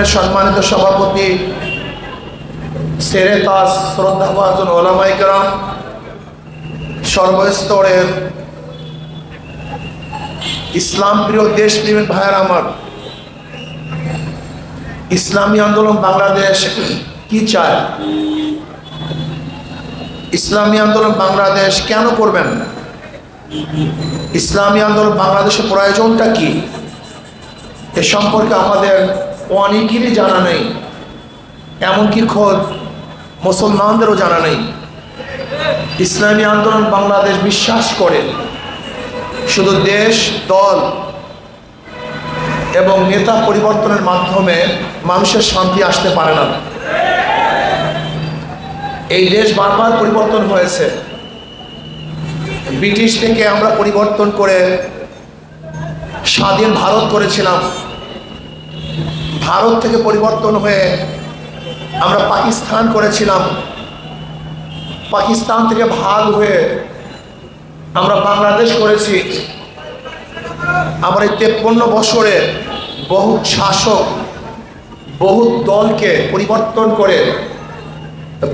সংগঠনের সম্মানিত সভাপতি সেরে তাস শ্রদ্ধাভাজন ওলামাইকরাম সর্বস্তরের ইসলাম প্রিয় দেশপ্রেমিক ভাইয়ের আমার, ইসলামী আন্দোলন বাংলাদেশ কি চায়? ইসলামী আন্দোলন বাংলাদেশ কেন করবেন ইসলামী আন্দোলন বাংলাদেশের প্রয়োজনটা কি? এ সম্পর্কে আমাদের অনেকেরই জানা নেই, এমনকি খোদ মুসলমানদেরও জানা নেই। ইসলামী আন্দোলন বাংলাদেশ বিশ্বাস করে। শুধু দেশ, দল এবং নেতা পরিবর্তনের মাধ্যমে মানুষের শান্তি আসতে পারে না। এই দেশ বারবার পরিবর্তন হয়েছে। ব্রিটিশ থেকে আমরা পরিবর্তন করে স্বাধীন ভারত করেছিলাম। ভারত থেকে পরিবর্তন হয়ে আমরা পাকিস্তান করেছিলাম। পাকিস্তান থেকে ভাগ হয়ে আমরা বাংলাদেশ করেছি। আমার এই তেপ্পন্ন বছরে বহু শাসক, বহু দলকে পরিবর্তন করে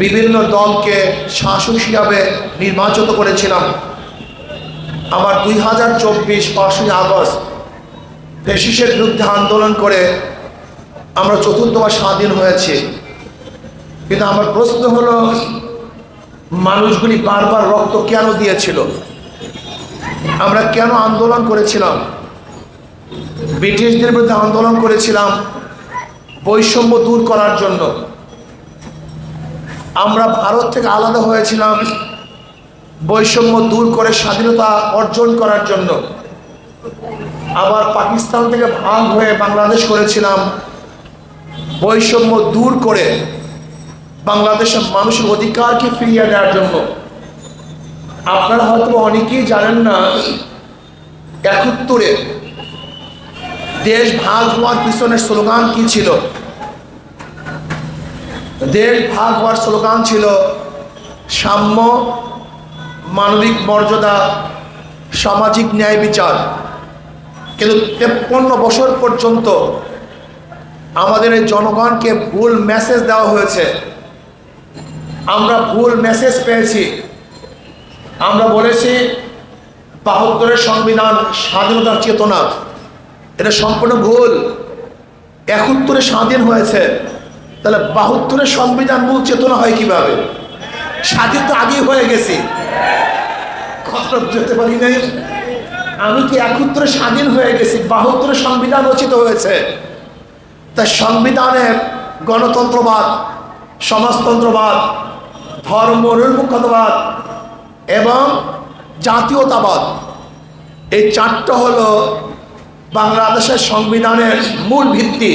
বিভিন্ন দলকে শাসক হিসাবে নির্বাচিত করেছিলাম। আমার দুই হাজার চব্বিশ পাঁচই আগস্ট ফেসিসের বিরুদ্ধে আন্দোলন করে আমরা চতুর্থবার স্বাধীন হয়েছি। কিন্তু আমার প্রশ্ন হলো, মানুষগুলি বারবার রক্ত কেন দিয়েছিল? আমরা কেন আন্দোলন করেছিলাম? ব্রিটিশদের বিরুদ্ধে আন্দোলন করেছিলাম বৈষম্য দূর করার জন্য। আমরা ভারত থেকে আলাদা হয়েছিলাম বৈষম্য দূর করে স্বাধীনতা অর্জন করার জন্য। আবার পাকিস্তান থেকে ভাগ হয়ে বাংলাদেশ করেছিলাম বৈষম্য দূর করে বাংলাদেশের মানুষের অধিকারকে ফিরিয়ে দেওয়ার জন্য। আপনারা হয়তো অনেকেই জানেন না, একাত্তরে দেশ ভাগ হওয়ার পিছনের স্লোগান কি ছিল? দেশ ভাগ হওয়ার স্লোগান ছিল, সাম্য, মানবিক মর্যাদা, সামাজিক ন্যায় বিচার। কিন্তু তেপ্পন্ন বছর পর্যন্ত আমাদের এই জনগণকে ভুল মেসেজ দেওয়া হয়েছে। আমরা ভুল মেসেজ পেয়েছি। আমরা বলেছি, বাহাত্তরের সংবিধান স্বাধীনতার চেতনা, এটা সম্পূর্ণ ভুল। একাত্তরে স্বাধীন হয়েছে। তাহলে বাহাত্তরের সংবিধান মূল চেতনা হয় কীভাবে? স্বাধীন তো আগেই হয়ে গেছি। কথাটা বুঝতে পারি নাই? আমি কি একাত্তরে স্বাধীন হয়ে গেছি? বাহাত্তরে সংবিধান রচিত হয়েছে। তাই সংবিধানের গণতন্ত্রবাদ, সমাজতন্ত্রবাদ, ধর্ম নিরপেক্ষতাবাদ এবং জাতীয়তাবাদ, এই চারটা হলো বাংলাদেশের সংবিধানের মূল ভিত্তি।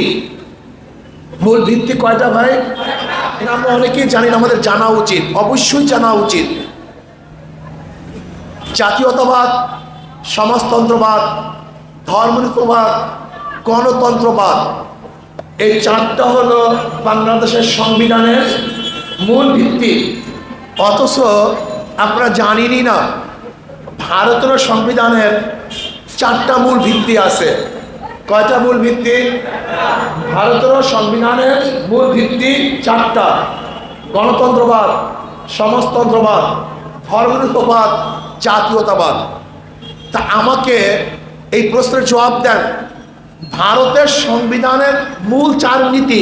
মূল ভিত্তি কয়টা ভাই? এটা আমরা অনেকেই জানি না, আমাদের জানা উচিত, অবশ্যই জানা উচিত। জাতীয়তাবাদ, সমাজতন্ত্রবাদ ধর্মনিরপেক্ষবাদ গণতন্ত্রবাদ। এই চারটা হলো বাংলাদেশের সংবিধানের মূল ভিত্তি। অথচ আমরা জানিনি না ভারতের সংবিধানের চারটা মূল ভিত্তি আছে। কয়টা মূল ভিত্তি? ভারতের সংবিধানের মূল ভিত্তি চারটা। গণতন্ত্রবাদ, সমাজতন্ত্রবাদ, ধর্মনিরপেক্ষবাদ, জাতীয়তাবাদ। তা আমাকে এই প্রশ্নের জবাব দেন। ভারতের সংবিধানের মূল চার নীতি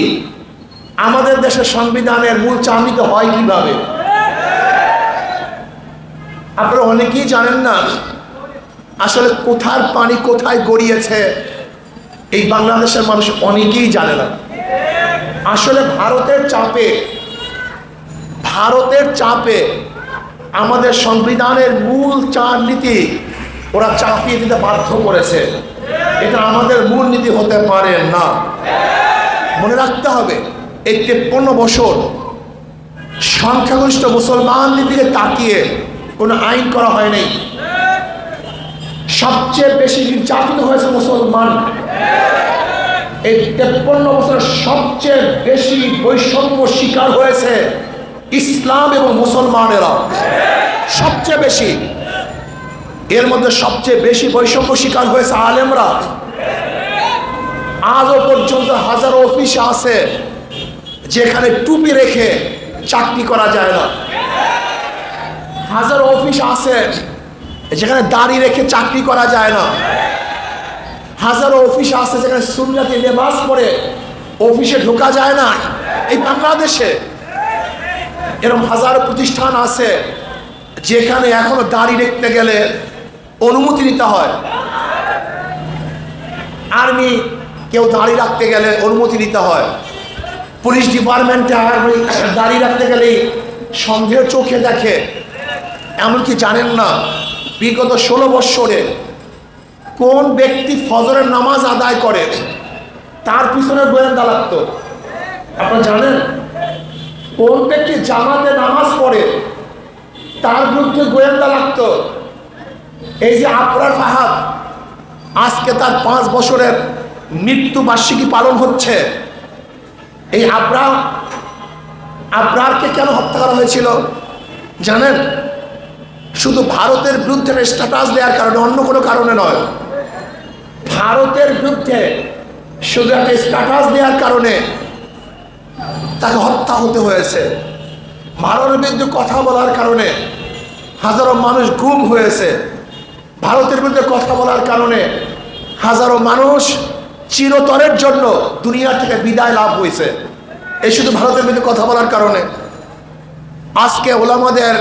আমাদের দেশের সংবিধানের মূল চার নীতি হয় কীভাবে? আপনারা অনেকেই জানেন না, আসলে কোথার পানি কোথায় গড়িয়েছে, এই বাংলাদেশের মানুষ অনেকেই জানে না। আসলে ভারতের চাপে ভারতের চাপে আমাদের সংবিধানের মূল চার নীতি ওরা চাপিয়ে দিতে বাধ্য করেছে। এটা আমাদের মূল নীতি হতে পারে না। মনে রাখতে হবে এই তেপ্পন্ন বছর সংখ্যাগরিষ্ঠ মুসলমানদের দিকে তাকিয়ে কোনো আইন করা হয়নি সবচেয়ে বেশি নির্যাতিত হয়েছে মুসলমান। এই তেপ্পন্ন বছরের সবচেয়ে বেশি বৈষম্য শিকার হয়েছে ইসলাম এবং মুসলমানেরা। সবচেয়ে বেশি। এর মধ্যে সবচেয়ে বেশি বৈষম্য শিকার হয়েছে আলেমরা। আজও পর্যন্ত হাজারো অফিস আছে যেখানে টুপি রেখে চাকরি করা যায় না। হাজারো অফিস আছে যেখানে দাড়ি রেখে চাকরি করা যায় না। হাজারো অফিস আছে যেখানে সুন্নাতি লেবাস পরে অফিসে ঢোকা যায় না। এই বাংলাদেশে এরকম হাজারো প্রতিষ্ঠান আছে যেখানে এখনও দাড়ি রাখতে গেলে অনুমতি নিতে হয়। আর্মি, কেউ দাড়ি রাখতে গেলে অনুমতি নিতে হয়। পুলিশ ডিপার্টমেন্টে আর্মি দাড়ি রাখতে গেলেই সন্দেহ চোখে দেখে। এমনকি জানেন না, বিগত ষোলো বৎসরে কোন ব্যক্তি ফজরের নামাজ আদায় করে, তার পিছনে গোয়েন্দা লাগতো। আপনারা জানেন, কোন ব্যক্তি জামাতে নামাজ পড়ে, তার বিরুদ্ধে গোয়েন্দা লাগতো। এই যে আপনার ফাহাদ, আজকে তার পাঁচ বছরের মৃত্যু বার্ষিকী পালন হচ্ছে। এই আবরা, আবরারকে কেন হত্যা করা হয়েছিল? জানেন? শুধু ভারতের বিরুদ্ধে স্ট্যাটাস দেওয়ার কারণে, অন্য কোনো কারণে নয়। ভারতের বিরুদ্ধে শুধু একটা স্ট্যাটাস দেওয়ার কারণে তাকে হত্যা হতে হয়েছে। ভারতের বিরুদ্ধে কথা বলার কারণে হাজারো মানুষ গুম হয়েছে। ভারতের বিরুদ্ধে কথা বলার কারণে হাজারো মানুষ চিরতরের জন্য দুনিয়া থেকে বিদায় লাভ হয়েছে। এই শুধু ভারতের বিরুদ্ধে কথা বলার কারণে। আজকে ওলামাদের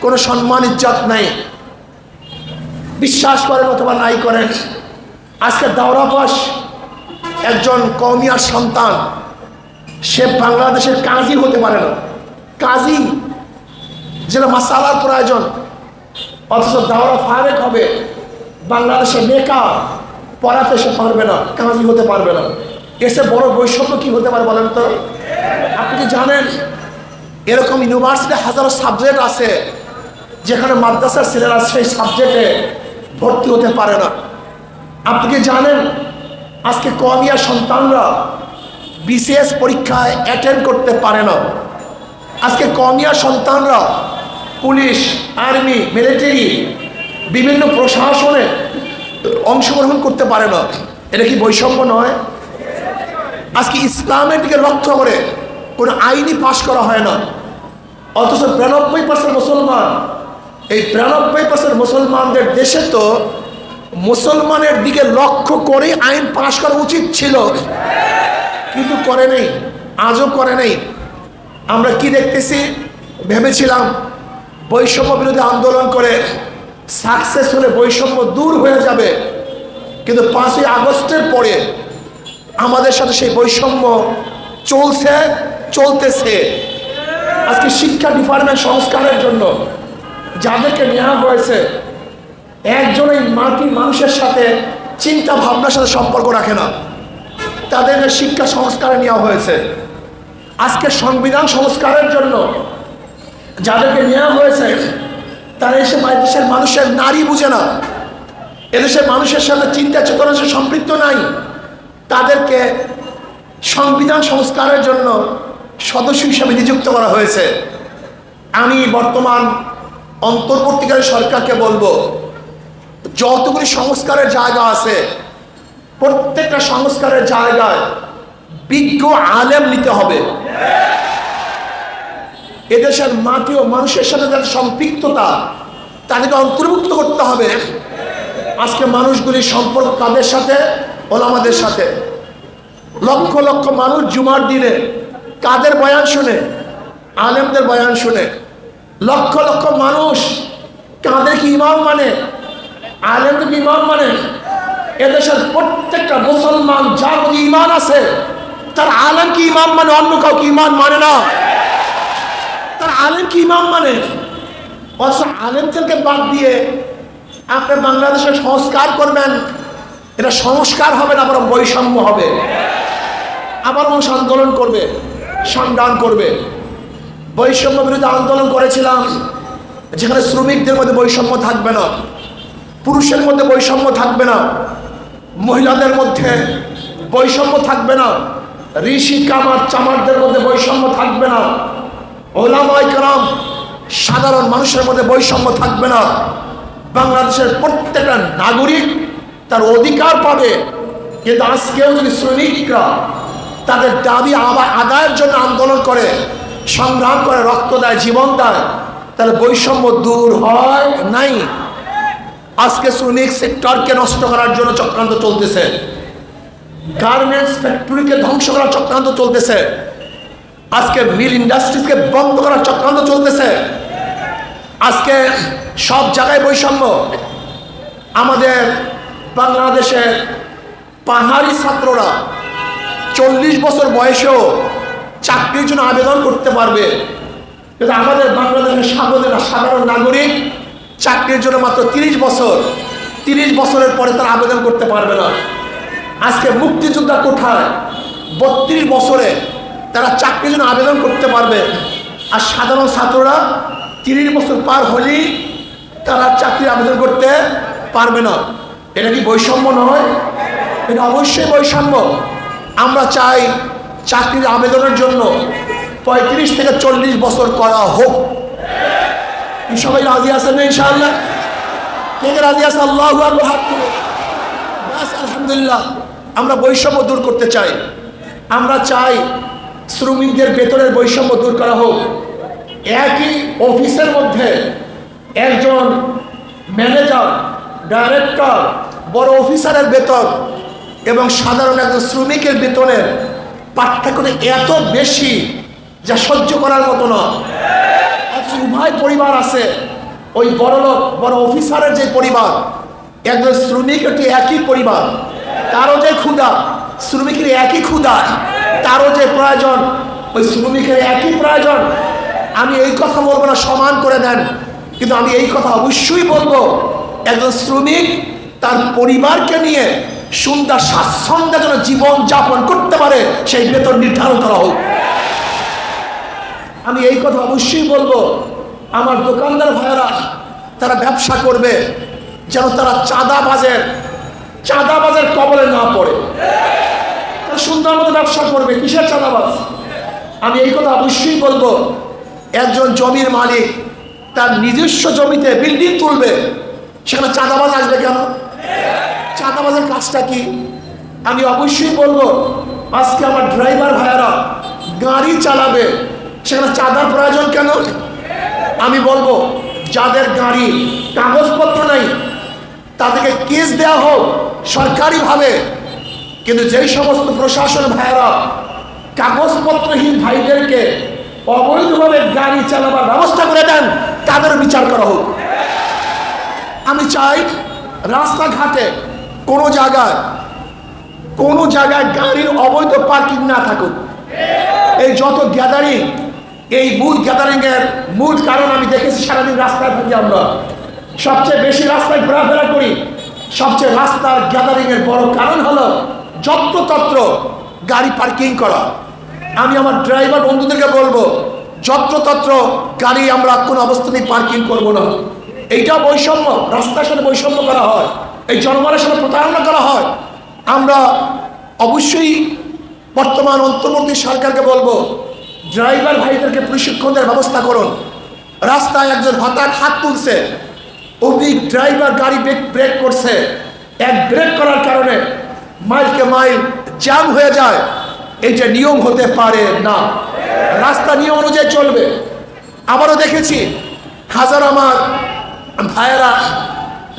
কোনো সম্মান, ইজ্জত নাই। বিশ্বাস করেন অথবা নাই করেন, আজকে দাওরাপাস একজন কমিয়ার সন্তান, সে বাংলাদেশের কাজী হতে পারে না। কাজী যেটা মাসালার প্রয়োজন। অথচ দাওরা ফারেক হবে। বাংলাদেশে মেকা পড়াতে সে পারবে না কাজী হতে পারবে না। এসে বড় বৈষম্য কি হতে পারে বলেন তো? আপনি কি জানেন? এরকম ইউনিভার্সিটি হাজারো সাবজেক্ট আছে, যেখানে মাদ্রাসার ছেলেরা সেই সাবজেক্টে ভর্তি হতে পারে না। আপনি কি জানেন? আজকে কমিয়া সন্তানরা বিসিএস পরীক্ষায় অ্যাটেন্ড করতে পারে না। আজকে কমিয়া সন্তানরা পুলিশ, আর্মি, মিলিটারি, বিভিন্ন প্রশাসনে অংশগ্রহণ করতে পারে না। এটা কি বৈষম্য নয়? আজকে ইসলামের দিকে লক্ষ্য করে কোনো আইনই পাশ করা হয় না। অথচ বিরানব্বই পার্সেন্ট মুসলমান, এই বিরানব্বই পার্সেন্ট মুসলমানদের দেশে তো মুসলমানের দিকে লক্ষ্য করে আইন পাশ করা উচিত ছিল। কিন্তু করে নেই, আজও করে নেই। আমরা কি দেখতেছি? ভেবেছিলাম বৈষম্য বিরোধী আন্দোলন করে সাকসেস হলে বৈষম্য দূর হয়ে যাবে। কিন্তু পাঁচই আগস্টের পরে আমাদের সাথে সেই বৈষম্য চলছে, চলতেছে। আজকে শিক্ষা ডিপার্টমেন্ট সংস্কারের জন্য যাদেরকে নেওয়া হয়েছে, একজনই মাটি মানুষের সাথে চিন্তা ভাবনার সাথে সম্পর্ক রাখে না। তাদেরকে শিক্ষা সংস্কারে নেওয়া হয়েছে। আজকে সংবিধান সংস্কারের জন্য যাদেরকে নেওয়া হয়েছে, তারা এসে দেশের মানুষের নারী বুঝে না। এদেশের মানুষের সাথে চিন্তা চেতনা সে সম্পৃক্ত নাই, তাদেরকে সংবিধান সংস্কারের জন্য সদস্য হিসাবে নিযুক্ত করা হয়েছে। আমি বর্তমান অন্তর্বর্তীকালীন সরকারকে বলব, যতগুলি সংস্কারের জায়গা আছে, প্রত্যেকটা সংস্কারের জায়গায় বিজ্ঞ আলেম নিতে হবে। এদেশের মাটি ও মানুষের সাথে যাদের সম্পৃক্ততা, তাদেরকে অন্তর্ভুক্ত করতে হবে। আজকে মানুষগুলির সম্পর্ক কাদের সাথে? ওলামাদের সাথে। লক্ষ লক্ষ মানুষ জুমার দিনে কাদের বয়ান শুনে? আলেমদের বয়ান শুনে। লক্ষ লক্ষ মানুষ কাদের কি ইমাম মানে? আলেমদের কি ইমাম মানে? এদেশের প্রত্যেকটা মুসলমান, যার ইমান আছে, তার আলেম কি ইমাম মানে অন্য কাউকে ইমান মানে না। তার আলেম কি ইমাম মানে? অথচ আলেমদেরকে বাদ দিয়ে আপনি বাংলাদেশের সংস্কার করবেন, এটা সংস্কার হবে না বরং বৈষম্য হবে। আবার মানুষ আন্দোলন করবে, সংগ্রাম করবে। বৈষম্য বিরুদ্ধে আন্দোলন করেছিলাম, যেখানে শ্রমিকদের মধ্যে বৈষম্য থাকবে না, পুরুষের মধ্যে বৈষম্য থাকবে না, মহিলাদের মধ্যে বৈষম্য থাকবে না, ঋষি, কামার, চামারদের মধ্যে বৈষম্য থাকবে না। সাধারণ মানুষের মধ্যে বৈষম্য থাকবে না। বাংলাদেশের প্রত্যেকটা নাগরিক তার অধিকার পাবে। কিন্তু আজকেও যদি শ্রমিকরা তাদের দাবি আদায়ের জন্য আন্দোলন করে, সংগ্রাম করে, রক্ত দেয়, জীবন দেয়, তাহলে বৈষম্য দূর হয় নাই। আজকে শ্রমিক সেক্টরকে নষ্ট করার জন্য চক্রান্ত চলতেছে। গার্মেন্টস ফ্যাক্টরিকে ধ্বংস করার চক্রান্ত চলতেছে। আজকে মিল ইন্ডাস্ট্রিজকে বন্ধ করার চক্রান্ত চলতেছে। আজকে সব জায়গায় বৈষম্য। আমাদের বাংলাদেশের পাহাড়ি ছাত্ররা চল্লিশ বছর বয়সেও চাকরির জন্য আবেদন করতে পারবে। কিন্তু আমাদের বাংলাদেশের সাধারণ সাধারণ নাগরিক চাকরির জন্য মাত্র তিরিশ বছর, তিরিশ বছরের পরে তারা আবেদন করতে পারবে না। আজকে মুক্তিযোদ্ধা কোঠায় বত্রিশ বছরে তারা চাকরির জন্য আবেদন করতে পারবে। আর সাধারণ ছাত্ররা তিরিশ বছর পার হলেই তারা চাকরি আবেদন করতে পারবে না। এটা কি বৈষম্য নয়? এটা অবশ্যই বৈষম্য। আমরা চাই চাকরির আবেদনের জন্য পঁয়ত্রিশ থেকে চল্লিশ বছর করা হোক। সবাই রাজি আছেন ইনশাআল্লাহ? কে কে রাজি আছে? আল্লাহ আলহামদুলিল্লাহ। আমরা বৈষম্য দূর করতে চাই। আমরা চাই শ্রমিকদের বেতনের বৈষম্য দূর করা হোক। একই অফিসের মধ্যে একজন ম্যানেজার, ডাইরেক্টর, বড় অফিসারের বেতন এবং সাধারণ একজন শ্রমিকের বেতনের পার্থক্য এত বেশি যা সহ্য করার মতো না। অথচ উভয় পরিবার আছে। ওই বড় লোক, বড় অফিসারের যে পরিবার, একজন শ্রমিক একটি একই পরিবার। তারও যে ক্ষুধা, শ্রমিকের একই ক্ষুধা। তারও যে প্রয়োজন, ওই শ্রমিকের একই প্রয়োজন। আমি এই কথা বলব না, সমান করে দেন। কিন্তু আমি এই কথা অবশ্যই বলব, একজন শ্রমিক তার পরিবারকে নিয়ে সুন্দর স্বাচ্ছন্দ্যে যেন জীবন যাপন করতে পারে, সেই বেতন নির্ধারণ করা হোক। আমি এই কথা অবশ্যই বলব, আমার দোকানদার ভাইয়েরা, তারা ব্যবসা করবে, যেন তারা চাঁদাবাজের চাঁদাবাজের কবলে না পড়ে। তারা সুন্দর মতো ব্যবসা করবে, কিসের চাঁদাবাজ? আমি এই কথা অবশ্যই বলব। একজন জমির মালিক তার নিজস্ব জমিতে বিল্ডিং তুলবে, সেখানে চাঁদাবাজ আসবে কেন? চাঁদাবাজের কাজটা কি? আমি অবশ্যই বলব, আজকে আমার ড্রাইভার ভাইয়ারা গাড়ি চালাবে, সেখানে চাঁদার প্রয়োজন কেন? আমি বলব, যাদের গাড়ি, কাগজপত্র নাই, তাদেরকে কেস দেওয়া হোক, সরকারিভাবে কিন্তু যেই সমস্ত প্রশাসন ভাইয়েরা কাগজপত্রহীন ভাইদেরকে অবৈধভাবে গাড়ি চালাবার ব্যবস্থা করে দেন, তাদের বিচার করা হোক। আমি চাই রাস্তাঘাটে কোনো জায়গায় কোনো জায়গায় গাড়ির অবৈধ পার্কিং না থাকুক। এই যত গ্যাদারিং, এই মূল গ্যাদারিংয়ের মূল কারণ আমি দেখেছি সারাদিন রাস্তায় থাকি আমরা। সবচেয়ে বেশি রাস্তায় ঘোরাফেরা সবচেয়ে রাস্তার গ্যাদারিংয়ের বড় কারণ হলো যত্রতত্র গাড়ি পার্কিং করা। আমি আমার ড্রাইভার বন্ধুদেরকে বলব, যত্রতত্র গাড়ি আমরা কোনো অবস্থাতেই পার্কিং করব না। এইটা বৈষম্য, রাস্তার সাথে বৈষম্য করা হয়, এই জনগণের সাথে প্রতারণা করা হয়। আমরা অবশ্যই বর্তমান অন্তর্বর্তী সরকারকে বলব, ড্রাইভার ভাইদেরকে প্রশিক্ষণ দেওয়ার ব্যবস্থা করুন। রাস্তায় একজন হঠাৎ হাত তুলছে অমনি ড্রাইভার গাড়ি ব্রেক ব্রেক করছে। এক ব্রেক করার কারণে মাইলকে মাইল জ্যাম হয়ে যায়। এটা নিয়ম হতে পারে না। রাস্তা নিয়ম অনুযায়ী চলবে। আবারও দেখেছি হাজার আমার ভাইয়েরা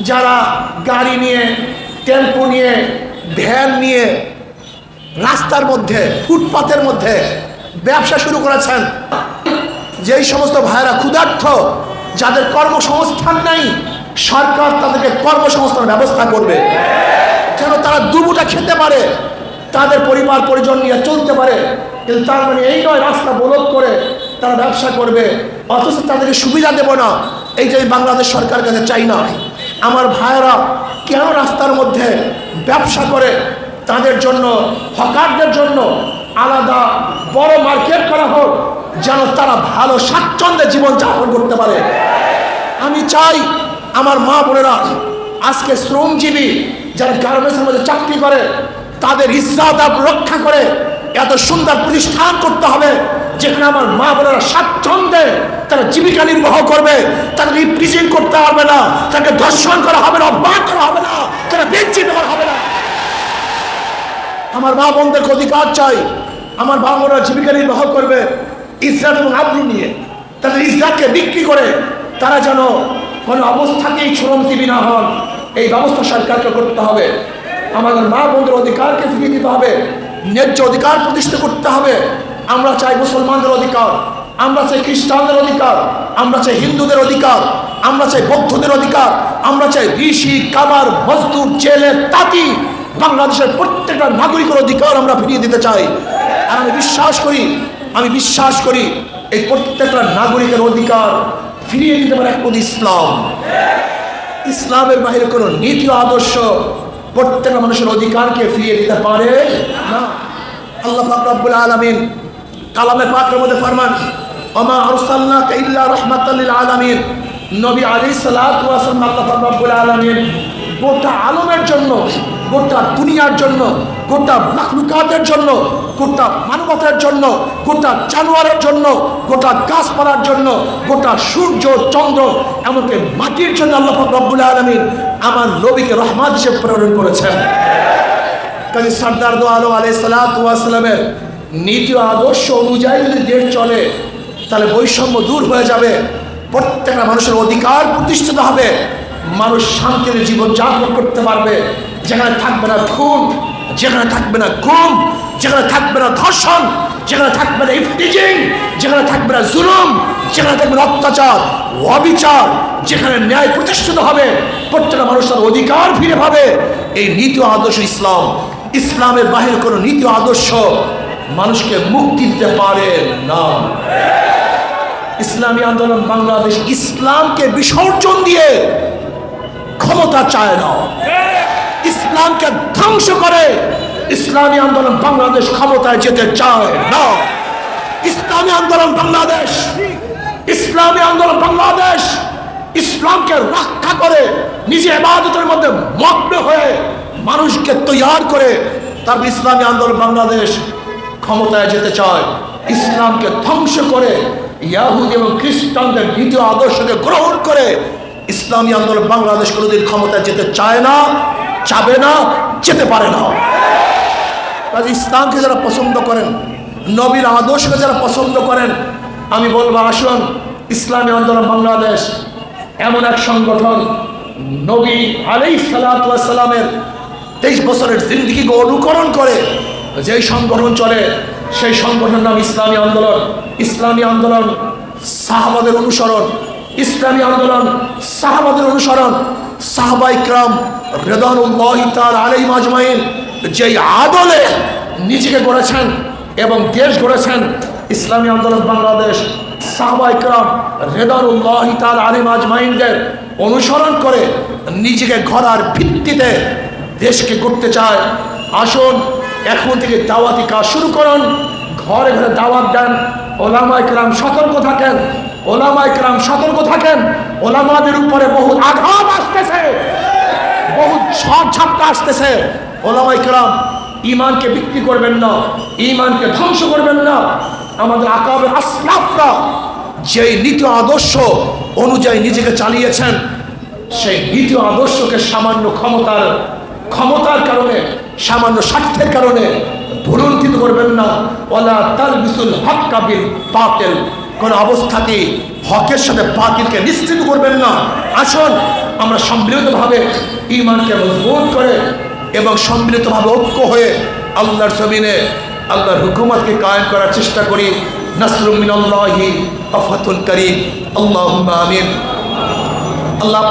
যারা গাড়ি নিয়ে, টেম্পো নিয়ে, ভ্যান নিয়ে রাস্তার মধ্যে, ফুটপাতের মধ্যে ব্যবসা শুরু করেছেন। যেই সমস্ত ভাইয়েরা ক্ষুধার্থ যাদের কর্মসংস্থান নাই সরকার তাদেরকে কর্মসংস্থান ব্যবস্থা করবে। যেন তারা দুমুটা খেতে পারে? তাদের পরিবার পরিজন নিয়ে চলতে পারে। কিন্তু তার মানে এই নয়, রাস্তা বলক করে তারা ব্যবসা করবে। অথচ তাদেরকে সুবিধা দেব না। এইটা আমি বাংলাদেশ সরকার কাছে চাই না। আমার ভাইয়েরা, কেন রাস্তার মধ্যে ব্যবসা করে? তাদের জন্য, হকারদের জন্য আলাদা বড় মার্কেট করা হোক, যেন তারা ভালো স্বাচ্ছন্দ্যে জীবন যাপন করতে পারে। আমি চাই আমার মা বোনেরা, আজকে শ্রমজীবী যারা গার্মেন্টসের মধ্যে চাকরি করে, তাদের ইজ্জাত রক্ষা করে এত সুন্দর প্রতিষ্ঠান করতে হবে, যেখানে আমার মা বোনেরা স্বাচ্ছন্দ্যে তারা জীবিকা নির্বাহ করবে তারা রিপ্রেজেন্ট করতে পারবে না, তাকে ধর্ষণ করা হবে না অপমান করা হবে না, তারা বেঞ্চিত করা হবে না। আমার মা বোনদেরকে অধিকার চাই, আমার মা বোনরা জীবিকা নির্বাহ করবে ইসরাত এবং আব্রু নিয়ে, তাদের ইসরাতকে বিক্রি করে, তারা যেন কোনো অবস্থাতেই শ্রমজীবী না হন। এই ব্যবস্থা সরকারকে করতে হবে। আমাদের মা বোনদের অধিকারকে ফিরিয়ে দিতে হবে। ন্যায্য অধিকার প্রতিষ্ঠা করতে হবে। আমরা চাই মুসলমানদের অধিকার। আমরা চাই খ্রিস্টানদের অধিকার। আমরা চাই হিন্দুদের অধিকার। আমরা চাই বৌদ্ধদের অধিকার। আমরা চাই ঋষি, কামার, মজদুর, জেলে, তাঁতি, বাংলাদেশের প্রত্যেকটা নাগরিকের অধিকার আমরা ফিরিয়ে দিতে চাই। আর আমি বিশ্বাস করি, আমি বিশ্বাস করি এই প্রত্যেকটা নাগরিকের অধিকার ফিরিয়ে দিতে পারে একমাত্র ইসলাম। ইসলামের বাহিরে কোনো নীতি আদর্শ প্রত্যেকটা মানুষের অধিকারকে ফিরিয়ে দিতে পারে না। আল্লাহ ফাকরাবুল আলমিন কালামে পাকের মধ্যে ফরমান অমা আরসালনাকা ইল্লা রাহমাতাল লিল আলামিন। নবী আলাইহিস সালাতু আল্লাহ ফাকরাবুল আলামিন গোটা আলমের জন্য, গোটা দুনিয়ার জন্য, গোটা মাখলুকাতের জন্য, গোটা মানবতার জন্য, গোটা জানোয়ারের জন্য, গোটা গাছপালার জন্য, গোটা সূর্য, চন্দ্র, এমনকি মাটির জন্য আল্লাহ রব্বুল আলামিন আমার নবীকে রহমান হিসেবে প্রেরণ করেছেন। কাজী সর্দার দো আলম আলাই সালাতামের নীতি আদর্শ অনুযায়ী যদি দেশ চলে, তাহলে বৈষম্য দূর হয়ে যাবে, প্রত্যেকটা মানুষের অধিকার প্রতিষ্ঠিত হবে। মানুষ শান্তির জীবন যাপন করতে পারবে। যেখানে থাকবে না খুন যেখানে থাকবে না গুম যেখানে থাকবে না ধর্ষণ, যেখানে থাকবে না ইফটিজিং যেখানে থাকবে না জুলুম, যেখানে থাকবে না অত্যাচার, অবিচার, যেখানে ন্যায় প্রতিষ্ঠিত হবে, প্রত্যেকটা মানুষ তার অধিকার ফিরে পাবে। এই নীতি আদর্শ ইসলাম, ইসলামের বাহির কোনো নীতি আদর্শ মানুষকে মুক্তি দিতে পারে না। ইসলামী আন্দোলন বাংলাদেশ ইসলামকে বিসর্জন দিয়ে ক্ষমতা চায় না। ইসলামকে ধ্বংস করে। ইসলামী আন্দোলন বাংলাদেশ ক্ষমতায় যেতে চায় না। ইসলামী আন্দোলন বাংলাদেশ। ইসলামী আন্দোলন বাংলাদেশ ইসলামকে রক্ষা করে, নিজে এবাদতের মধ্যে মগ্ন হয়ে মানুষকে তৈয়ার করে তারপর ইসলামী আন্দোলন বাংলাদেশ ক্ষমতায় যেতে চায়। ইসলামকে ধ্বংস করে, ইয়াহুদ এবং খ্রিস্টানদের দ্বিতীয় আদর্শকে গ্রহণ করে ইসলামী আন্দোলন বাংলাদেশ কোনোদিন ক্ষমতায় যেতে চায় না, চাবে না, যেতে পারে না। কাজে ইসলামকে যারা পছন্দ করেন, নবীর আদর্শকে যারা পছন্দ করেন, আমি বলব, আসুন, ইসলামী আন্দোলন বাংলাদেশ এমন এক সংগঠন, নবী আলাই সালাতামের তেইশ বছরের জিন্দিগিকে অনুকরণ করে যেই সংগঠন চলে, সেই সংগঠনের নাম ইসলামী আন্দোলন। ইসলামী আন্দোলন সাহাবাদের অনুসরণ ইসলামী আন্দোলন, সাহাবাদের অনুসরণ সাহাবা ইকরাম রেদানুল্লাহ তার আলাই মাজমাইন যেই আদলে নিজেকে গড়েছেন এবং দেশ গড়েছেন ইসলামী আন্দোলন বাংলাদেশ সাহবা ইকরাম রেদানুল্লাহ তাল আলিম আজমাইনদের অনুসরণ করে নিজেকে গড়ার ভিত্তিতে দেশকে করতে চায়। আসুন, এখন থেকে দাওয়াতি কাজ শুরু করুন, ঘরে ঘরে দাওয়াত দেন ওলামা ইকরাম সতর্ক থাকেন ওলামা ইকরাম সতর্ক থাকেন। ওলামাদের উপরে বহু আঘাত আসতেছে। বহু ঝড় ঝাপটা আসতেছে। ওলামাই কেরাম ইমানকে বিক্রি করবেন না ইমানকে ধ্বংস করবেন না। আমাদের আকাবের আসলাফরা যেই নীতি আদর্শ অনুযায়ী নিজেকে চালিয়েছেন, সেই নীতি আদর্শকে সামান্য ক্ষমতার ক্ষমতার কারণে, সামান্য স্বার্থের কারণে ভুলুণ্ঠিত করবেন না। ওলা তাল বিসুল হক কাবিল পাতেল কোন অবস্থাতে হকের সাথে বাতিলকে নিশ্চিত করবেন না। আসুন, আমরা সম্মিলিতভাবে ইমানকে মজবুত করে এবং সম্মিলিতভাবে ঐক্য হয়ে আল্লাহর জমিনে আল্লাহর হুকুমতকে কায়েম করার চেষ্টা করি। নাসরুমিনাল্লাহি আফাতুল করিম। আল্লাহ আমিন। আল্লাহ